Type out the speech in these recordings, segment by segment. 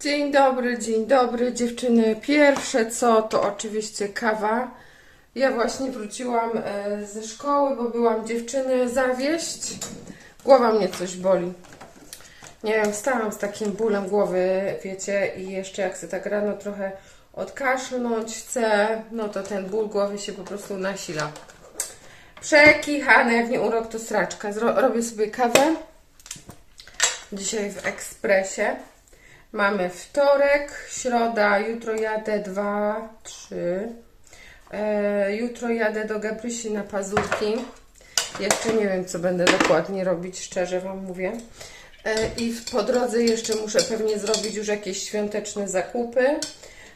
Dzień dobry, dzień dobry dziewczyny. Pierwsze co to oczywiście kawa. Ja właśnie wróciłam e, ze szkoły, bo byłam dziewczyny zawieść. Głowa mnie coś boli. Nie wiem, wstałam z takim bólem głowy, wiecie, i jeszcze jak sobie tak rano trochę odkaszlnąć chcę, no to ten ból głowy się po prostu nasila. Przekichane, jak nie urok, to sraczka. Robię sobie kawę. Dzisiaj w ekspresie. Mamy wtorek, środa, jutro jadę dwa, trzy. E, jutro jadę do Gabrysi na pazurki. Jeszcze nie wiem, co będę dokładnie robić, szczerze Wam mówię. E, I po drodze jeszcze muszę pewnie zrobić już jakieś świąteczne zakupy,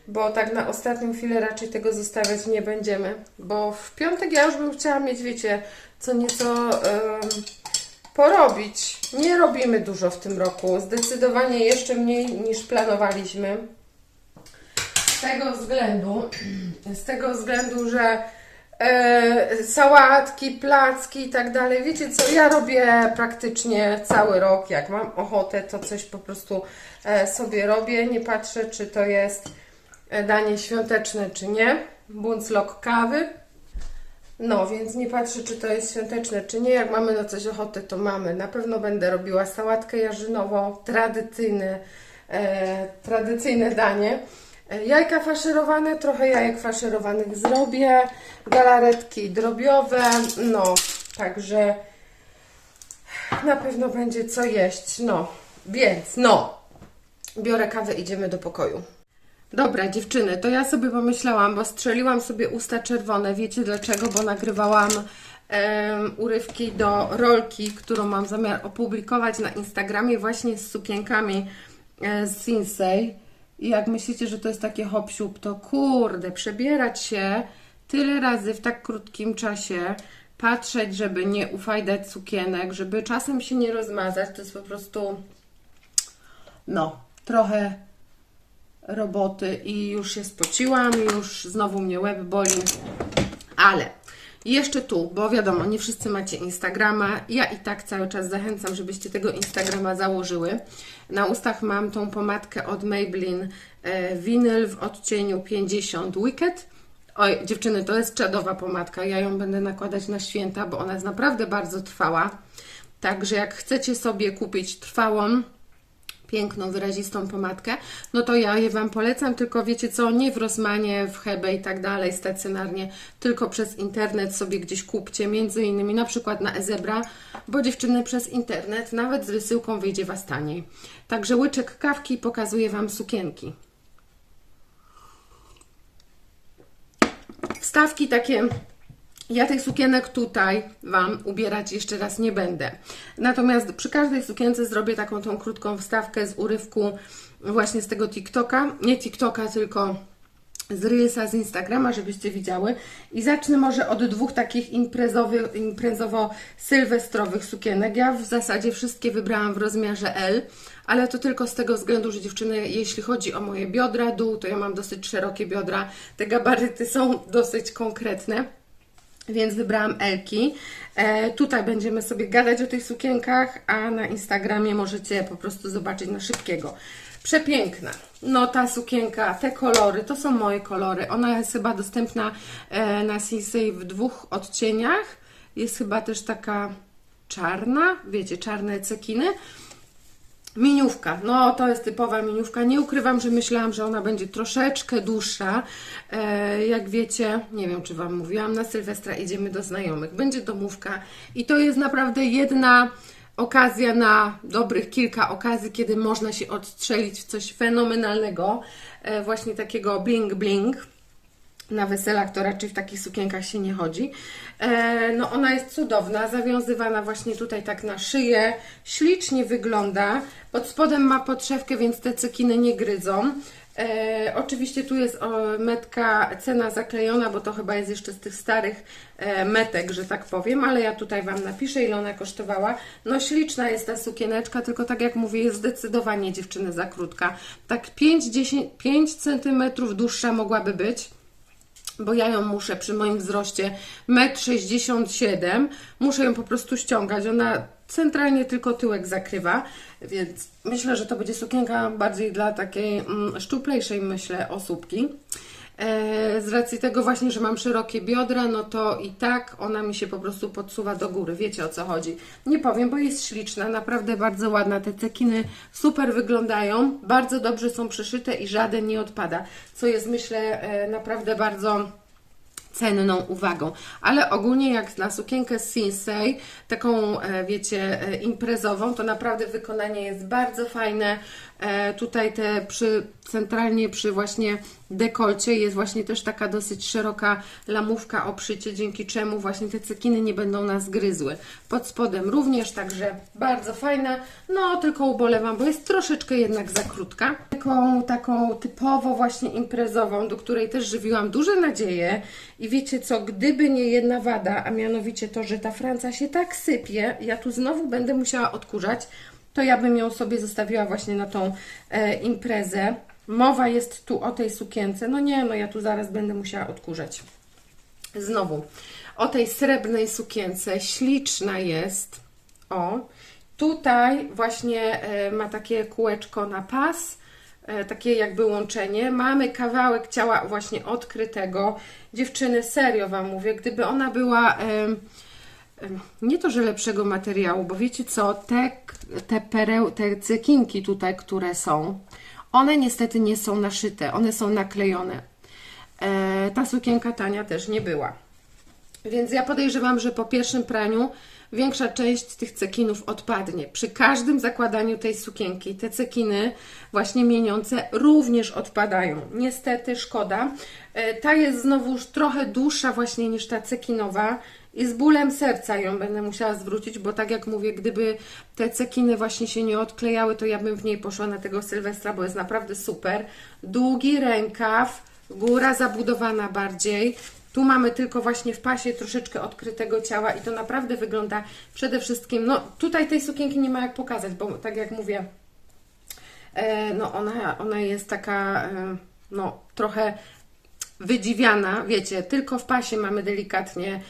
bo tak na ostatnią chwilę raczej tego zostawiać nie będziemy. Bo w piątek ja już bym chciała mieć, wiecie, co nieco em, porobić. Nie robimy dużo w tym roku. Zdecydowanie jeszcze mniej niż planowaliśmy. Z tego względu, z tego względu, że e, sałatki, placki i tak dalej. Wiecie co, ja robię praktycznie cały rok. Jak mam ochotę, to coś po prostu e, sobie robię. Nie patrzę, czy to jest e, danie świąteczne, czy nie. Bunclok kawy. No, więc nie patrzę, czy to jest świąteczne, czy nie. Jak mamy na coś ochotę, to mamy. Na pewno będę robiła sałatkę jarzynową, tradycyjne, e, tradycyjne danie. E, Jajka faszerowane, trochę jajek faszerowanych zrobię, galaretki drobiowe, no, także na pewno będzie co jeść, no, więc, no, biorę kawę, idziemy do pokoju. Dobra, dziewczyny, to ja sobie pomyślałam, bo strzeliłam sobie usta czerwone. Wiecie dlaczego? Bo nagrywałam em, urywki do rolki, którą mam zamiar opublikować na Instagramie właśnie z sukienkami e, z Sinsei. I jak myślicie, że to jest takie hop to kurde, przebierać się tyle razy w tak krótkim czasie, patrzeć, żeby nie ufajdać sukienek, żeby czasem się nie rozmazać, to jest po prostu no, trochę roboty i już się spociłam, już znowu mnie łeb boli, ale jeszcze tu, bo wiadomo, nie wszyscy macie Instagrama. Ja i tak cały czas zachęcam, żebyście tego Instagrama założyły. Na ustach mam tą pomadkę od Maybelline e, Vinyl w odcieniu 50 Wicked. Oj, dziewczyny, to jest czadowa pomadka. Ja ją będę nakładać na święta, bo ona jest naprawdę bardzo trwała. Także jak chcecie sobie kupić trwałą, piękną, wyrazistą pomadkę, no to ja je Wam polecam, tylko wiecie co, nie w Rosmanie, w Hebe i tak dalej, stacjonarnie, tylko przez internet sobie gdzieś kupcie, między innymi na przykład na Ezebra, bo dziewczyny przez internet nawet z wysyłką wyjdzie Was taniej. Także łyczek kawki pokazuje Wam sukienki. Wstawki takie ja tych sukienek tutaj Wam ubierać jeszcze raz nie będę. Natomiast przy każdej sukience zrobię taką tą krótką wstawkę z urywku właśnie z tego TikToka. Nie TikToka, tylko z Reelsa z Instagrama, żebyście widziały. I zacznę może od dwóch takich imprezowo-sylwestrowych sukienek. Ja w zasadzie wszystkie wybrałam w rozmiarze L, ale to tylko z tego względu, że dziewczyny, jeśli chodzi o moje biodra, dół, to ja mam dosyć szerokie biodra. Te gabaryty są dosyć konkretne więc wybrałam Elki. E, tutaj będziemy sobie gadać o tych sukienkach, a na Instagramie możecie po prostu zobaczyć na szybkiego. Przepiękna. No ta sukienka, te kolory, to są moje kolory. Ona jest chyba dostępna e, na Sinsei w dwóch odcieniach. Jest chyba też taka czarna, wiecie, czarne cekiny. Miniówka, no to jest typowa miniówka. Nie ukrywam, że myślałam, że ona będzie troszeczkę dłuższa. E, jak wiecie, nie wiem czy Wam mówiłam, na Sylwestra idziemy do znajomych. Będzie domówka i to jest naprawdę jedna okazja na dobrych kilka okazji, kiedy można się odstrzelić w coś fenomenalnego, e, właśnie takiego bling bling na weselach to raczej w takich sukienkach się nie chodzi. E, no ona jest cudowna, zawiązywana właśnie tutaj tak na szyję, ślicznie wygląda. Pod spodem ma podszewkę, więc te cekiny nie gryzą. E, oczywiście tu jest o, metka, cena zaklejona, bo to chyba jest jeszcze z tych starych e, metek, że tak powiem, ale ja tutaj Wam napiszę, ile ona kosztowała. No śliczna jest ta sukieneczka, tylko tak jak mówię, jest zdecydowanie dziewczyny za krótka. Tak 5, 10, 5 cm dłuższa mogłaby być bo ja ją muszę przy moim wzroście 1,67 m, muszę ją po prostu ściągać. Ona centralnie tylko tyłek zakrywa, więc myślę, że to będzie sukienka bardziej dla takiej mm, szczuplejszej, myślę, osóbki. E, z racji tego właśnie, że mam szerokie biodra, no to i tak ona mi się po prostu podsuwa do góry. Wiecie o co chodzi. Nie powiem, bo jest śliczna, naprawdę bardzo ładna. Te cekiny super wyglądają, bardzo dobrze są przyszyte i żaden nie odpada, co jest myślę e, naprawdę bardzo cenną uwagą. Ale ogólnie jak na sukienkę Sinsei, taką e, wiecie, imprezową, to naprawdę wykonanie jest bardzo fajne. Tutaj te przy, centralnie przy właśnie dekolcie jest właśnie też taka dosyć szeroka lamówka obszycie, dzięki czemu właśnie te cekiny nie będą nas gryzły. Pod spodem również, także bardzo fajna. No, tylko ubolewam, bo jest troszeczkę jednak za krótka. Taką, taką typowo właśnie imprezową, do której też żywiłam duże nadzieje. I wiecie co, gdyby nie jedna wada, a mianowicie to, że ta Franca się tak sypie, ja tu znowu będę musiała odkurzać, to ja bym ją sobie zostawiła właśnie na tą e, imprezę. Mowa jest tu o tej sukience. No nie, no ja tu zaraz będę musiała odkurzać. Znowu, o tej srebrnej sukience. Śliczna jest. O, tutaj właśnie e, ma takie kółeczko na pas. E, takie jakby łączenie. Mamy kawałek ciała właśnie odkrytego. Dziewczyny, serio Wam mówię, gdyby ona była... em, nie to, że lepszego materiału, bo wiecie co, te, te, pereł, te cekinki tutaj, które są, one niestety nie są naszyte, one są naklejone. E, ta sukienka tania też nie była. Więc ja podejrzewam, że po pierwszym praniu większa część tych cekinów odpadnie. Przy każdym zakładaniu tej sukienki te cekiny właśnie mieniące również odpadają. Niestety szkoda. E, Ta jest znowuż trochę dłuższa właśnie niż ta cekinowa i z bólem serca ją będę musiała zwrócić, bo tak jak mówię, gdyby te cekiny właśnie się nie odklejały, to ja bym w niej poszła na tego Sylwestra, bo jest naprawdę super. Długi rękaw, góra zabudowana bardziej. Tu mamy tylko właśnie w pasie troszeczkę odkrytego ciała i to naprawdę wygląda przede wszystkim, no tutaj tej sukienki nie ma jak pokazać, bo tak jak mówię, e, no ona, ona jest taka, e, no trochę wydziwiana, wiecie, tylko w pasie mamy delikatnie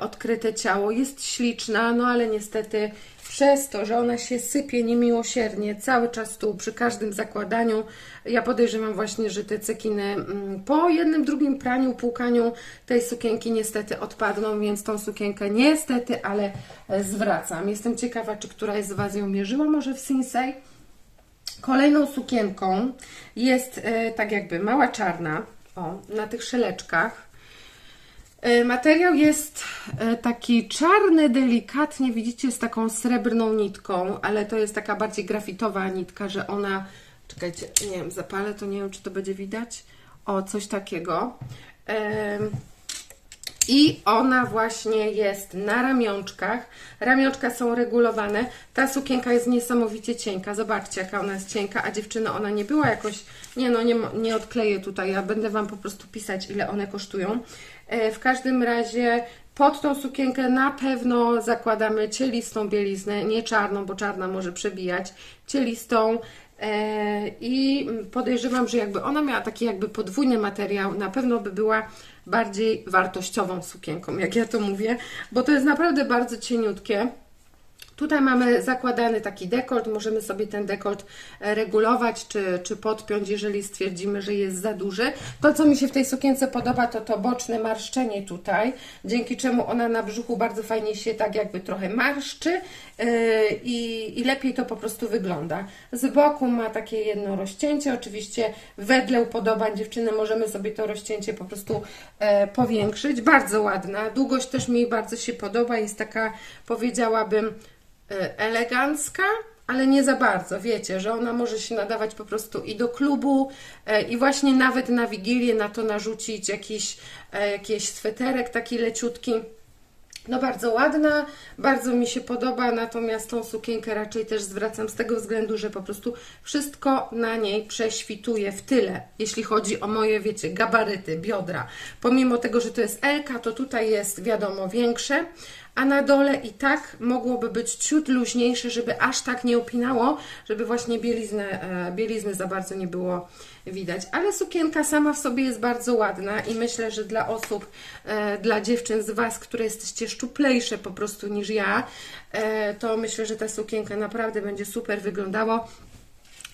odkryte ciało, jest śliczna, no ale niestety przez to, że ona się sypie niemiłosiernie cały czas tu, przy każdym zakładaniu, ja podejrzewam właśnie, że te cekiny mm, po jednym, drugim praniu, płukaniu tej sukienki niestety odpadną, więc tą sukienkę niestety, ale e, zwracam. Jestem ciekawa, czy któraś z Was ją mierzyła, może w Sinsei? Kolejną sukienką jest e, tak jakby mała czarna, o, na tych szeleczkach. E, Materiał jest e, taki czarny, delikatnie, widzicie, z taką srebrną nitką, ale to jest taka bardziej grafitowa nitka, że ona, czekajcie, nie wiem, zapalę to, nie wiem, czy to będzie widać. O, coś takiego. I ona właśnie jest na ramionczkach. Ramionczka są regulowane. Ta sukienka jest niesamowicie cienka. Zobaczcie, jaka ona jest cienka, a dziewczyna ona nie była jakoś. Nie no, nie, nie odkleję tutaj. Ja będę Wam po prostu pisać, ile one kosztują. E, w każdym razie pod tą sukienkę na pewno zakładamy cielistą bieliznę, nie czarną, bo czarna może przebijać. Cielistą. E, I podejrzewam, że jakby ona miała taki jakby podwójny materiał, na pewno by była bardziej wartościową sukienką, jak ja to mówię, bo to jest naprawdę bardzo cieniutkie. Tutaj mamy zakładany taki dekolt, możemy sobie ten dekolt e, regulować czy, czy podpiąć, jeżeli stwierdzimy, że jest za duży. To, co mi się w tej sukience podoba, to to boczne marszczenie tutaj, dzięki czemu ona na brzuchu bardzo fajnie się tak jakby trochę marszczy i, i lepiej to po prostu wygląda. Z boku ma takie jedno rozcięcie, oczywiście wedle upodobań dziewczyny możemy sobie to rozcięcie po prostu e, powiększyć. Bardzo ładna, długość też mi bardzo się podoba, jest taka powiedziałabym e, elegancka, ale nie za bardzo. Wiecie, że ona może się nadawać po prostu i do klubu, e, i właśnie nawet na wigilię na to narzucić jakiś, e, jakiś sweterek taki leciutki. No bardzo ładna, bardzo mi się podoba, natomiast tą sukienkę raczej też zwracam z tego względu, że po prostu wszystko na niej prześwituje w tyle, jeśli chodzi o moje, wiecie, gabaryty, biodra. Pomimo tego, że to jest Elka, to tutaj jest wiadomo większe, a na dole i tak mogłoby być ciut luźniejsze, żeby aż tak nie opinało, żeby właśnie bieliznę, e, bielizny za bardzo nie było widać. Ale sukienka sama w sobie jest bardzo ładna i myślę, że dla osób, e, dla dziewczyn z Was, które jesteście szczuplejsze po prostu niż ja, e, to myślę, że ta sukienka naprawdę będzie super wyglądała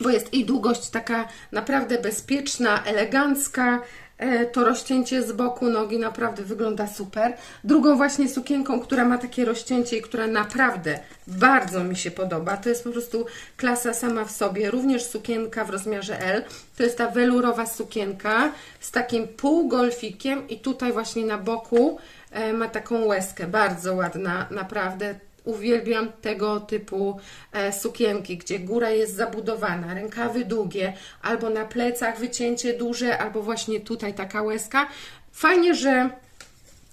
bo jest i długość taka naprawdę bezpieczna, elegancka. E, To rozcięcie z boku nogi naprawdę wygląda super. Drugą właśnie sukienką, która ma takie rozcięcie i która naprawdę bardzo mi się podoba, to jest po prostu klasa sama w sobie. Również sukienka w rozmiarze L. To jest ta welurowa sukienka z takim półgolfikiem i tutaj właśnie na boku e, ma taką łezkę. Bardzo ładna, naprawdę uwielbiam tego typu e, sukienki, gdzie góra jest zabudowana, rękawy długie, albo na plecach wycięcie duże, albo właśnie tutaj taka łezka. Fajnie, że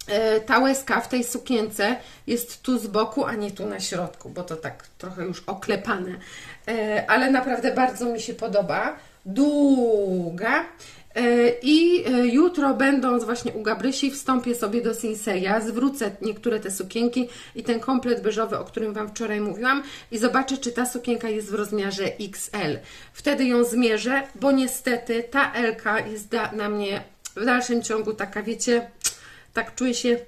e, ta łezka w tej sukience jest tu z boku, a nie tu na środku, bo to tak trochę już oklepane. E, ale naprawdę bardzo mi się podoba. Długa. E, I e, jutro, będąc właśnie u Gabrysi, wstąpię sobie do Sinseya, zwrócę niektóre te sukienki i ten komplet beżowy, o którym Wam wczoraj mówiłam, i zobaczę, czy ta sukienka jest w rozmiarze XL. Wtedy ją zmierzę, bo niestety ta LK jest na mnie w dalszym ciągu taka, wiecie, tak czuję się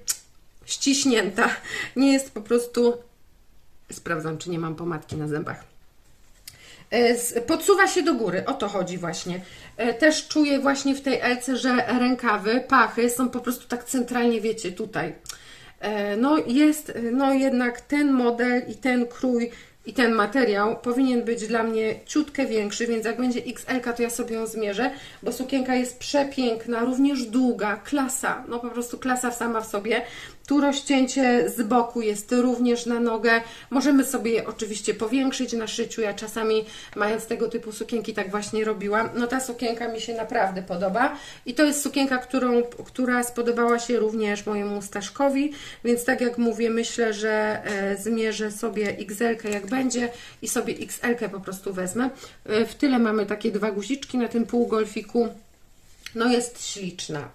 ściśnięta. Nie jest po prostu. Sprawdzam, czy nie mam pomadki na zębach. E, Podsuwa się do góry, o to chodzi właśnie. E, Też czuję właśnie w tej elce, że rękawy, pachy są po prostu tak centralnie, wiecie, tutaj. E, No jest, no jednak ten model i ten krój i ten materiał powinien być dla mnie ciutkę większy, więc jak będzie XL, to ja sobie ją zmierzę, bo sukienka jest przepiękna, również długa, klasa, no po prostu klasa sama w sobie. Tu rozcięcie z boku jest również na nogę. Możemy sobie je oczywiście powiększyć na szyciu. Ja czasami mając tego typu sukienki tak właśnie robiłam. No ta sukienka mi się naprawdę podoba i to jest sukienka, którą, która spodobała się również mojemu Staszkowi, więc tak jak mówię, myślę, że e, zmierzę sobie XL jak będzie i sobie XL po prostu wezmę. E, w tyle mamy takie dwa guziczki na tym półgolfiku. No jest śliczna.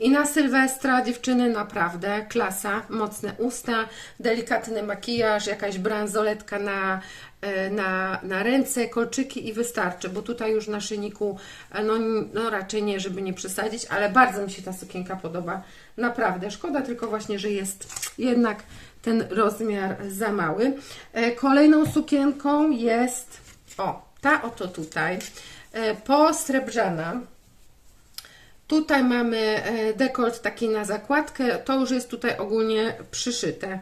I na Sylwestra dziewczyny naprawdę klasa, mocne usta, delikatny makijaż, jakaś bransoletka na, e, na, na ręce, kolczyki i wystarczy, bo tutaj już na szyniku e, no, no raczej nie, żeby nie przesadzić, ale bardzo mi się ta sukienka podoba. Naprawdę, szkoda tylko właśnie, że jest jednak ten rozmiar za mały. E, Kolejną sukienką jest, o, ta oto tutaj, posrebrzana. Tutaj mamy e, dekolt taki na zakładkę, to już jest tutaj ogólnie przyszyte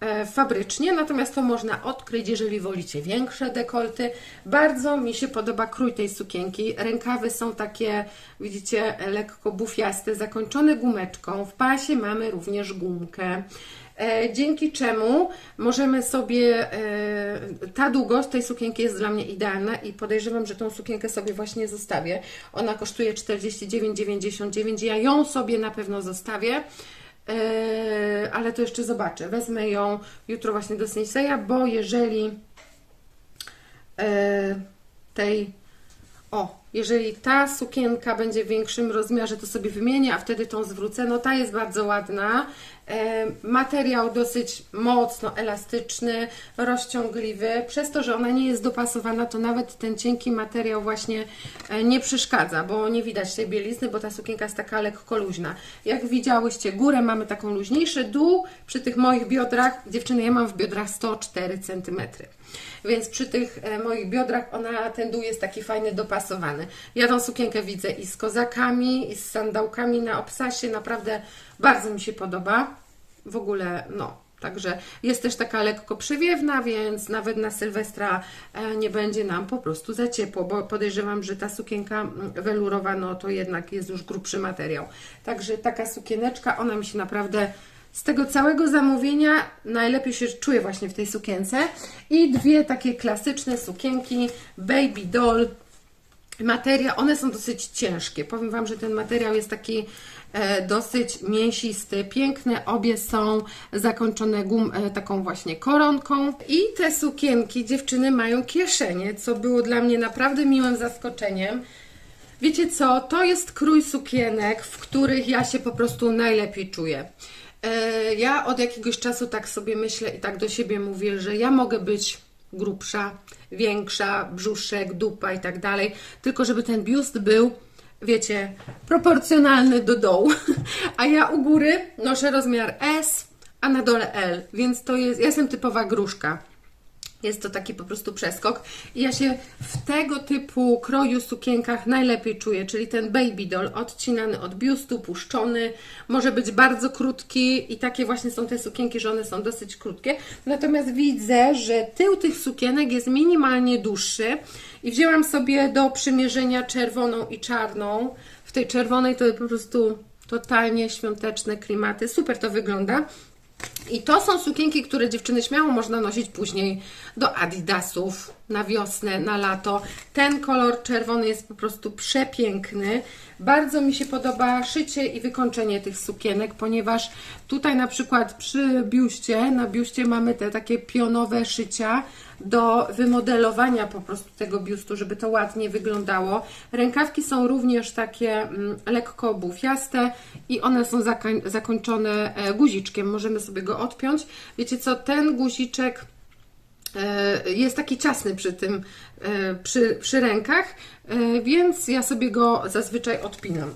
e, fabrycznie, natomiast to można odkryć, jeżeli wolicie większe dekolty. Bardzo mi się podoba krój tej sukienki. Rękawy są takie, widzicie, lekko bufiaste, zakończone gumeczką. W pasie mamy również gumkę. E, dzięki czemu możemy sobie, e, ta długość tej sukienki jest dla mnie idealna i podejrzewam, że tą sukienkę sobie właśnie zostawię. Ona kosztuje 49,99, ja ją sobie na pewno zostawię. E, ale to jeszcze zobaczę. Wezmę ją jutro właśnie do Senseya, bo jeżeli tej o, jeżeli ta sukienka będzie w większym rozmiarze, to sobie wymienię, a wtedy tą zwrócę. No ta jest bardzo ładna. E, materiał dosyć mocno elastyczny, rozciągliwy. Przez to, że ona nie jest dopasowana, to nawet ten cienki materiał właśnie e, nie przeszkadza, bo nie widać tej bielizny, bo ta sukienka jest taka lekko luźna. Jak widziałyście, górę mamy taką luźniejszy, dół przy tych moich biodrach, dziewczyny, ja mam w biodrach 104 cm. Więc przy tych e, moich biodrach ona, ten dół jest taki fajny, dopasowany. Ja tą sukienkę widzę i z kozakami, i z sandałkami na obsasie. Naprawdę bardzo mi się podoba. W ogóle, no, Także jest też taka lekko przewiewna, więc nawet na Sylwestra e, nie będzie nam po prostu za ciepło, bo podejrzewam, że ta sukienka mm, welurowa, no to jednak jest już grubszy materiał. Także taka sukieneczka, ona mi się naprawdę z tego całego zamówienia najlepiej się czuję właśnie w tej sukience. I dwie takie klasyczne sukienki Baby Doll Materiał, one są dosyć ciężkie. Powiem Wam, że ten materiał jest taki e, dosyć mięsisty, piękne. Obie są zakończone gum, e, taką właśnie koronką. I te sukienki dziewczyny mają kieszenie, co było dla mnie naprawdę miłym zaskoczeniem. Wiecie co, to jest krój sukienek, w których ja się po prostu najlepiej czuję. E, Ja od jakiegoś czasu tak sobie myślę i tak do siebie mówię, że ja mogę być grubsza, większa, brzuszek, dupa i tak dalej, tylko żeby ten biust był, wiecie, proporcjonalny do dołu. A ja u góry noszę rozmiar S, a na dole L, więc to jest, ja jestem typowa gruszka. Jest to taki po prostu przeskok i ja się w tego typu kroju sukienkach najlepiej czuję, czyli ten baby doll odcinany od biustu, puszczony, może być bardzo krótki i takie właśnie są te sukienki, że one są dosyć krótkie. Natomiast widzę, że tył tych sukienek jest minimalnie dłuższy i wzięłam sobie do przymierzenia czerwoną i czarną. W tej czerwonej to po prostu totalnie świąteczne klimaty. Super to wygląda. I to są sukienki, które dziewczyny śmiało można nosić później do adidasów na wiosnę, na lato. Ten kolor czerwony jest po prostu przepiękny. Bardzo mi się podoba szycie i wykończenie tych sukienek, ponieważ tutaj na przykład przy biuście, na biuście mamy te takie pionowe szycia do wymodelowania po prostu tego biustu, żeby to ładnie wyglądało. Rękawki są również takie mm, lekko bufiaste i one są zakań- zakończone e, guziczkiem. Możemy sobie go odpiąć. Wiecie co, ten guziczek e, jest taki ciasny przy tym, e, przy, przy rękach, więc ja sobie go zazwyczaj odpinam.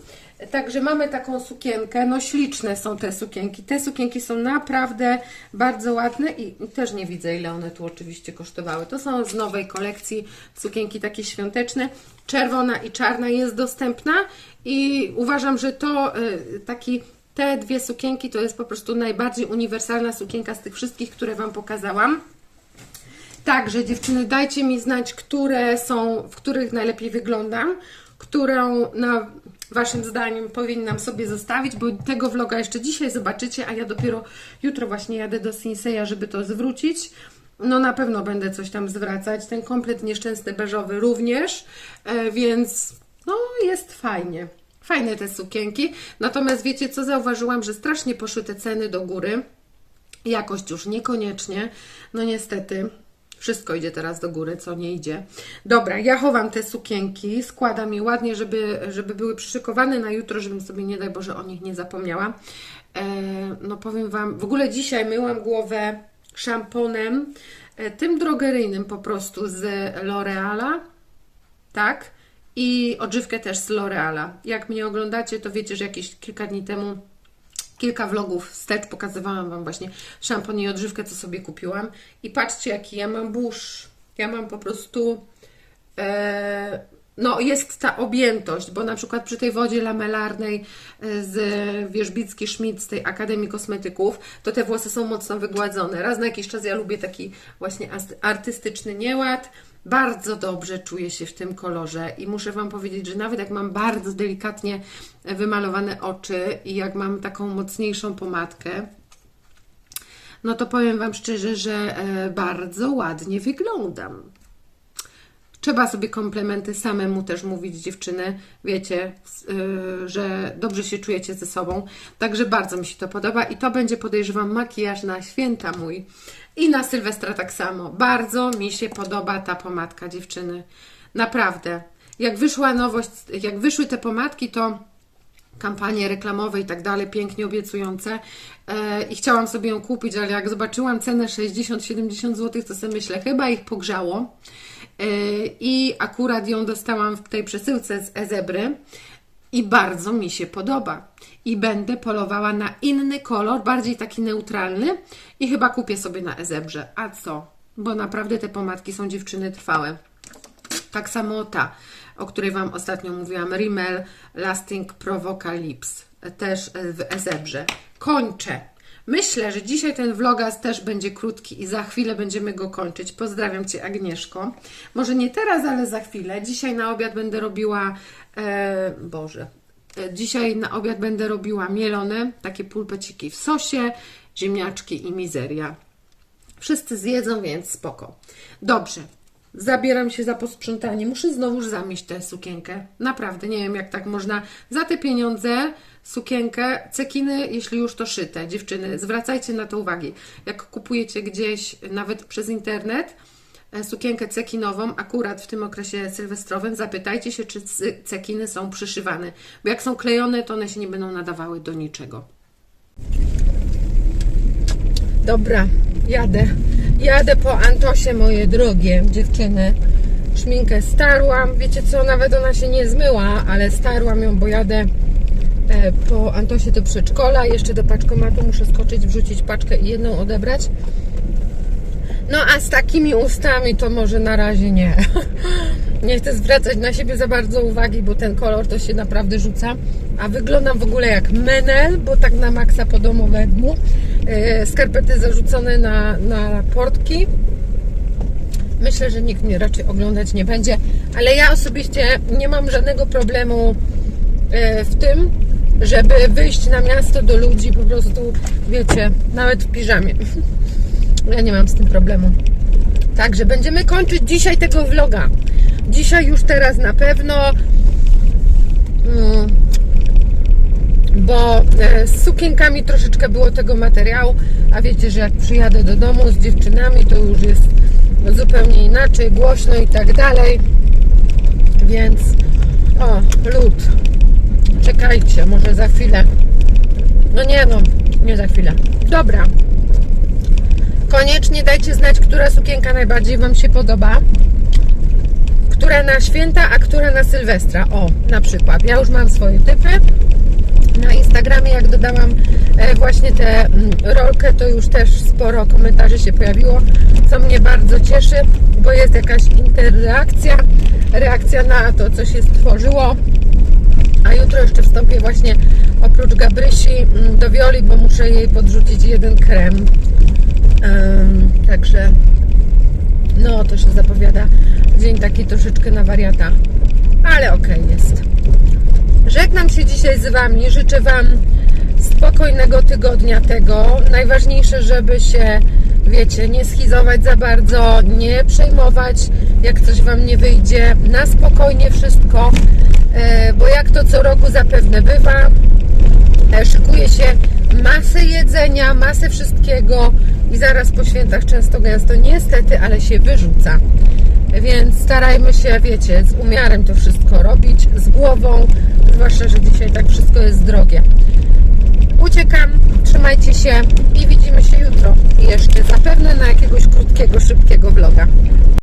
Także mamy taką sukienkę, no śliczne są te sukienki. Te sukienki są naprawdę bardzo ładne i też nie widzę ile one tu oczywiście kosztowały. To są z nowej kolekcji sukienki takie świąteczne. Czerwona i czarna jest dostępna i uważam, że to y, taki te dwie sukienki to jest po prostu najbardziej uniwersalna sukienka z tych wszystkich, które Wam pokazałam. Także dziewczyny, dajcie mi znać, które są, w których najlepiej wyglądam, którą na Waszym zdaniem powinnam sobie zostawić, bo tego vloga jeszcze dzisiaj zobaczycie, a ja dopiero jutro właśnie jadę do Sinseya, żeby to zwrócić. No na pewno będę coś tam zwracać, ten komplet nieszczęsny beżowy również, e, więc no jest fajnie. Fajne te sukienki. Natomiast wiecie co, zauważyłam, że strasznie poszły te ceny do góry. Jakość już niekoniecznie. No niestety, wszystko idzie teraz do góry, co nie idzie. Dobra, ja chowam te sukienki, składam je ładnie, żeby, żeby były przyszykowane na jutro, żebym sobie, nie daj Boże, o nich nie zapomniała. E, no powiem Wam, w ogóle dzisiaj myłam głowę szamponem, e, tym drogeryjnym po prostu z L'Oreala, tak? I odżywkę też z L'Oreala. Jak mnie oglądacie, to wiecie, że jakieś kilka dni temu kilka vlogów wstecz pokazywałam Wam właśnie szampon i odżywkę, co sobie kupiłam. I patrzcie, jaki ja mam burz. Ja mam po prostu... E, no, jest ta objętość, bo na przykład przy tej wodzie lamelarnej e, z Wierzbicki Schmidt z tej Akademii Kosmetyków, to te włosy są mocno wygładzone. Raz na jakiś czas ja lubię taki właśnie artystyczny nieład. Bardzo dobrze czuję się w tym kolorze i muszę Wam powiedzieć, że nawet jak mam bardzo delikatnie wymalowane oczy i jak mam taką mocniejszą pomadkę, no to powiem Wam szczerze, że e, bardzo ładnie wyglądam. Trzeba sobie komplementy samemu też mówić, dziewczyny. Wiecie, y, że dobrze się czujecie ze sobą. Także bardzo mi się to podoba i to będzie, podejrzewam, makijaż na święta mój. I na Sylwestra tak samo. Bardzo mi się podoba ta pomadka, dziewczyny. Naprawdę. Jak wyszła nowość, jak wyszły te pomadki, to kampanie reklamowe i tak dalej, pięknie obiecujące e, i chciałam sobie ją kupić, ale jak zobaczyłam cenę 60-70 zł, to sobie myślę, chyba ich pogrzało e, i akurat ją dostałam w tej przesyłce z Ezebry i bardzo mi się podoba i będę polowała na inny kolor, bardziej taki neutralny i chyba kupię sobie na Ezebrze. A co? Bo naprawdę te pomadki są dziewczyny trwałe. Tak samo ta, o której Wam ostatnio mówiłam, Rimmel Lasting Pro Vocal Lips, też w Ezebrze. Kończę. Myślę, że dzisiaj ten vlogas też będzie krótki i za chwilę będziemy go kończyć. Pozdrawiam Cię, Agnieszko. Może nie teraz, ale za chwilę. Dzisiaj na obiad będę robiła, e, Boże, E, Dzisiaj na obiad będę robiła mielone, takie pulpeciki w sosie, ziemniaczki i mizeria. Wszyscy zjedzą, więc spoko. Dobrze. Zabieram się za posprzątanie. Muszę znowuż zamieść tę sukienkę. Naprawdę, nie wiem jak tak można. Za te pieniądze sukienkę, cekiny, jeśli już to szyte. Dziewczyny, zwracajcie na to uwagi. Jak kupujecie gdzieś, nawet przez internet, e, sukienkę cekinową, akurat w tym okresie sylwestrowym, zapytajcie się, czy cekiny są przyszywane. Bo jak są klejone, to one się nie będą nadawały do niczego. Dobra, jadę. Jadę po Antosie, moje drogie dziewczyny. Szminkę starłam. Wiecie co, nawet ona się nie zmyła, ale starłam ją, bo jadę e, po Antosie do przedszkola. Jeszcze do paczkomatu muszę skoczyć, wrzucić paczkę i jedną odebrać. No a z takimi ustami to może na razie nie. Nie chcę zwracać na siebie za bardzo uwagi, bo ten kolor to się naprawdę rzuca. A wyglądam w ogóle jak menel, bo tak na maksa po domowemu. E, Skarpety zarzucone na, na portki. Myślę, że nikt mnie raczej oglądać nie będzie, ale ja osobiście nie mam żadnego problemu e, w tym, żeby wyjść na miasto do ludzi po prostu, wiecie, nawet w piżamie. Ja nie mam z tym problemu. Także będziemy kończyć dzisiaj tego vloga. Dzisiaj już teraz na pewno. Mm, bo e, z sukienkami troszeczkę było tego materiału, a wiecie, że jak przyjadę do domu z dziewczynami, to już jest zupełnie inaczej, głośno i tak dalej. Więc o, lód. Czekajcie, może za chwilę. No nie no, nie za chwilę. Dobra. Koniecznie dajcie znać, która sukienka najbardziej Wam się podoba. Która na święta, a która na Sylwestra. O, na przykład. Ja już mam swoje typy. Na Instagramie, jak dodałam e, właśnie tę mm, rolkę, to już też sporo komentarzy się pojawiło, co mnie bardzo cieszy, bo jest jakaś interakcja, reakcja na to, co się stworzyło. A jutro jeszcze wstąpię właśnie oprócz Gabrysi mm, do Wioli, bo muszę jej podrzucić jeden krem. Także no to się zapowiada dzień taki troszeczkę na wariata, ale okej jest. Żegnam się dzisiaj z Wami. Życzę Wam spokojnego tygodnia tego. Najważniejsze, żeby się, wiecie, nie schizować za bardzo, nie przejmować, jak coś Wam nie wyjdzie. Na spokojnie wszystko, e, bo jak to co roku zapewne bywa, e, szykuje się masę jedzenia, masę wszystkiego i zaraz po świętach często gęsto niestety, ale się wyrzuca. Więc starajmy się, wiecie, z umiarem to wszystko robić, z głową, zwłaszcza, że dzisiaj tak wszystko jest drogie. Uciekam, trzymajcie się i widzimy się jutro jeszcze, zapewne na jakiegoś krótkiego, szybkiego vloga.